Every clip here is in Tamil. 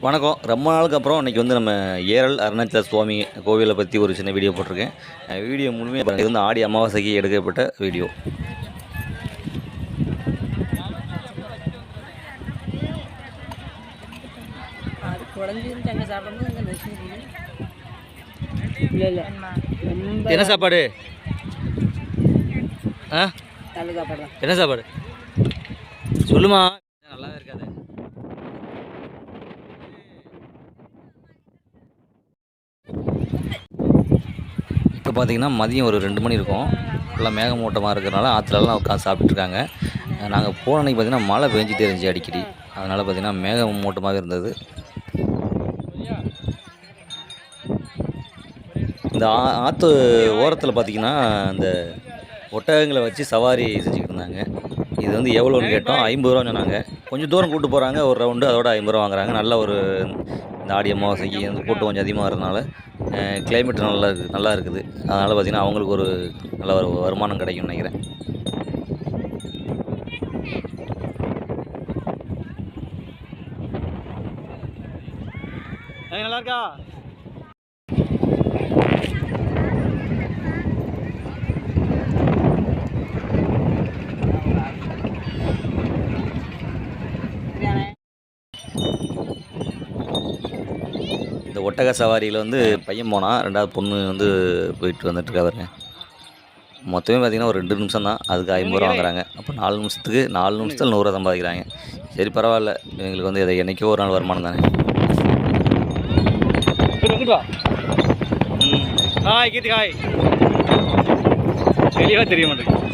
வணக்கம். ரொம்ப நாளுக்கு அப்புறம் இன்றைக்கி வந்து நம்ம ஏரல் அருணாச்சல சுவாமி கோவிலை பற்றி ஒரு சின்ன வீடியோ போட்டிருக்கேன். வீடியோ முழுமையாக. இது வந்து ஆடி அமாவாசைக்கு எடுக்கப்பட்ட வீடியோ. என்ன சாப்பாடு? ஆ? என்ன சாப்பாடு? சொல்லுமா நல்லா இருக்காது இப்போ பார்த்திங்கன்னா மதியம் ஒரு ரெண்டு மணி இருக்கும். எல்லாம் மேகமூட்டமாக இருக்கிறனால ஆற்றுலலாம் உட்காந்து சாப்பிட்டுருக்காங்க. நாங்கள் போன அன்னைக்கு பார்த்தீங்கன்னா மழை பெஞ்சிட்டே இருந்துச்சு அடிக்கடி. அதனால் பார்த்தீங்கன்னா மேகமூட்டமாகவே இருந்தது. இந்த ஆ ஆற்று ஓரத்தில் பார்த்தீங்கன்னா இந்த ஒட்டகங்களை வச்சு சவாரி செஞ்சுக்கிட்டு இருந்தாங்க. இது வந்து எவ்வளோன்னு கேட்டோம். ஐம்பது ரூபா சொன்னாங்க. கொஞ்சம் தூரம் கூட்டு போகிறாங்க ஒரு ரவுண்டு அதோட ஐம்பது ரூபா வாங்குறாங்க. நல்ல ஒரு இந்த ஆடி அமாவாசைக்கு வந்து கூட்டம் கொஞ்சம் அதிகமாக வரதுனால கிளைமேட் நல்லா இருக்குது நல்லா இருக்குது. அதனால் பார்த்திங்கன்னா அவங்களுக்கு ஒரு நல்ல ஒரு வருமானம் கிடைக்கும்னு நினைக்கிறேன். நல்லா இருக்கா? ஒட்டக சவாரியில் வந்து பையன் போனான் ரெண்டாவது பொண்ணு வந்து போயிட்டு வந்துட்டுருக்கா பாருங்க. மொத்தமே பார்த்திங்கன்னா ஒரு ரெண்டு நிமிஷம் தான். அதுக்கு ஐம்பது ரூபா வாங்குறாங்க. அப்போ நாலு நிமிஷத்துக்கு நாலு நிமிஷத்தில் நூறுரூவா சம்பாதிக்கிறாங்க. சரி பரவாயில்ல. எங்களுக்கு வந்து இதை என்றைக்கோ ஒரு நாள் வருமானம் தானே. ஹாய் தெளிவாக தெரிய மாட்டேங்குது.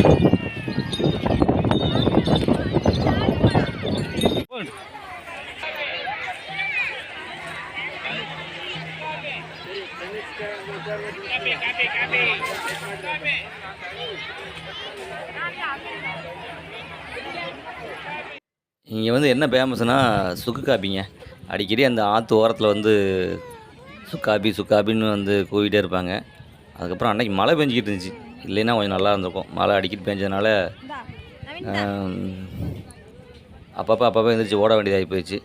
இங்கே வந்து என்ன ஃபேமஸ்னா சுக்கு காப்பிங்க அடிக்கடி அந்த ஆற்று ஓரத்தில் வந்து சுக்காபி சுக்காபின்னு வந்து கூவிட்டே இருப்பாங்க. அதுக்கப்புறம் அன்னைக்கு மழை பெஞ்சிக்கிட்டு இருந்துச்சு. இல்லைன்னா கொஞ்சம் நல்லா இருந்திருக்கும். மழை அடிக்கடி பெஞ்சதுனால அப்பப்போ அப்பப்போ எழுந்திரிச்சு ஓட வேண்டியதாகி போயிடுச்சு.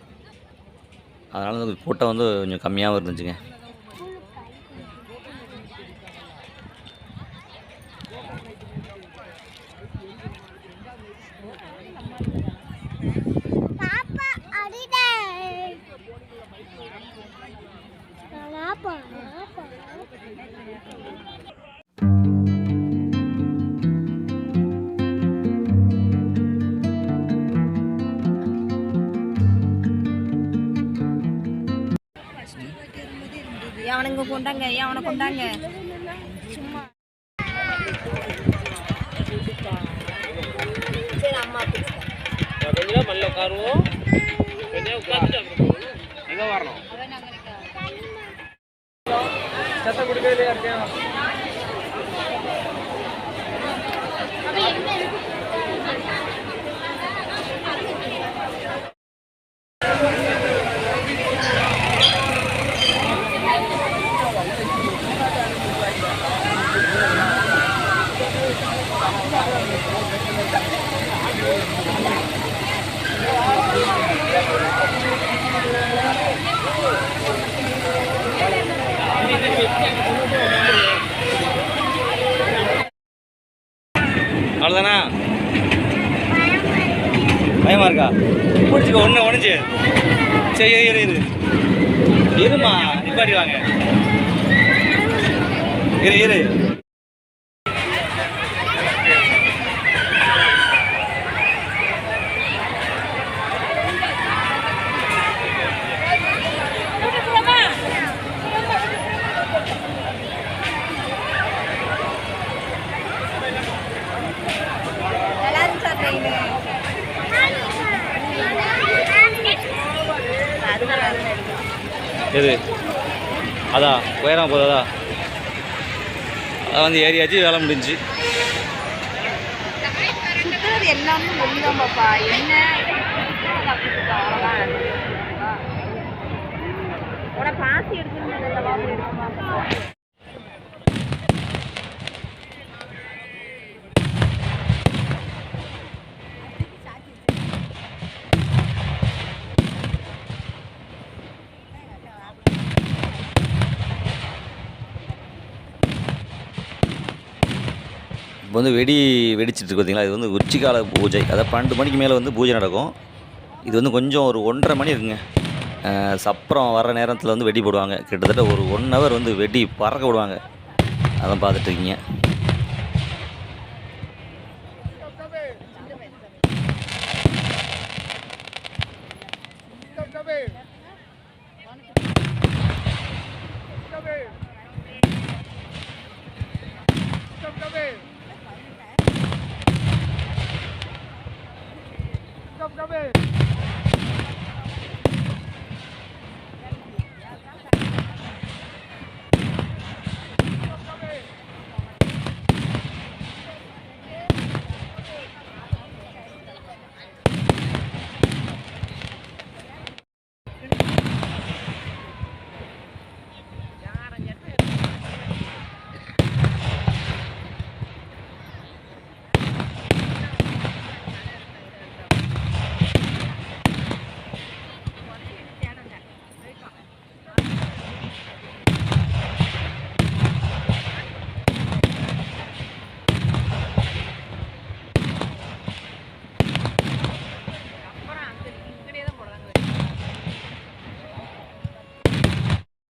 அதனால் வந்து கூட்டம் வந்து கொஞ்சம் கம்மியாகவும் இருந்துச்சுங்க. அவனுங்க கொண்டாங்க ஏன் அவனை கொண்டாங்க? சும்மா. சரி அம்மா கொஞ்சம் மல்ல உட்காருவோம். கொஞ்சம் உட்காந்துட்டு எங்கே வரணும்? சத்தம் கொடுக்கறதே இருக்கேன். அவ்வளோதானா பயமாக இருக்கா? பிடிச்சிக்கோ ஒன்று ஒழிஞ்சு சரி இரு இரு இரு. இருமா நிப்பாட்டி வாங்க. இரு இரு. எது? அதான் உயரம் போதா அதான் வந்து ஏரியாச்சு வேலை முடிஞ்சு. எல்லாமே ஒண்ணுதான் பாப்பா என்ன பாசி எடுக்கணும் இப்போ வந்து வெடி வெடிச்சிட்டு இருக்கு பார்த்தீங்களா இது வந்து உச்சிக்கால பூஜை. அதாவது பன்னெண்டு மணிக்கு மேலே வந்து பூஜை நடக்கும். இது வந்து கொஞ்சம் ஒரு ஒன்றரை மணி இருக்குங்க. சப்பரம் வர நேரத்தில் வந்து வெடி போடுவாங்க. கிட்டத்தட்ட ஒரு ஒன் ஹவர் வந்து வெடி பறக்க விடுவாங்க. அதான் பார்த்துட்ருக்கீங்க